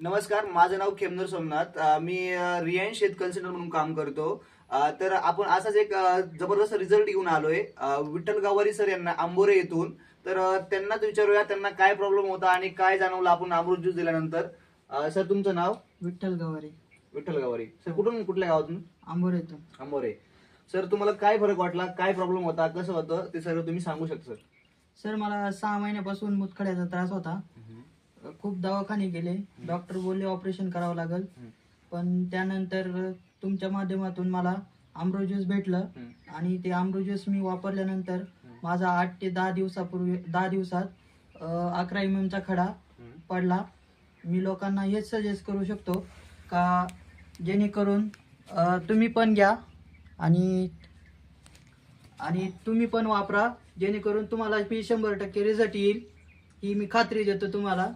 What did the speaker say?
नमस्कार माझं नाव खेमनर सोमनाथ. मी रियान शेत कन्सल्टंट म्हणून काम करतो. तर आपण असाच एक जबरदस्त रिझल्ट घेऊन आलोय. विठ्ठल गावारी सर यांना आंबोरे येथून. तर त्यांनाच विचारूया त्यांना काय प्रॉब्लेम होता आणि काय जाणवलं आपण अमृत ज्यूस दिल्यानंतर. सर तुमचं नाव? विठ्ठल गवारे. विठ्ठल गावारी. सर कुठून कुठल्या गावातून? आंबोरेतून आंबोरे. सर तुम्हाला काय फरक वाटला? काय प्रॉब्लेम होता? कसं होतं? ते सर तुम्ही सांगू शकता सर सर मला सहा महिन्यापासून मुतखड्याचा त्रास होता. खूप दवाखाने गेले. डॉक्टर बोलले ऑपरेशन करावं लागल. पण त्यानंतर तुमच्या माध्यमातून मला आमरो ज्यूस भेटलं. आणि ते आमरो ज्यूस मी वापरल्यानंतर माझा आठ ते दहा दिवसापूर्वी दहा दिवसात अकरा एम एमचा खडा पडला. मी लोकांना हेच सजेस्ट करू शकतो का जेणेकरून तुम्ही पण घ्या आणि आणि तुम्ही पण वापरा. जेणेकरून तुम्हाला मी शंभर टक्के रिझल्ट येईल. ही मी खात्री देतो तुम्हाला.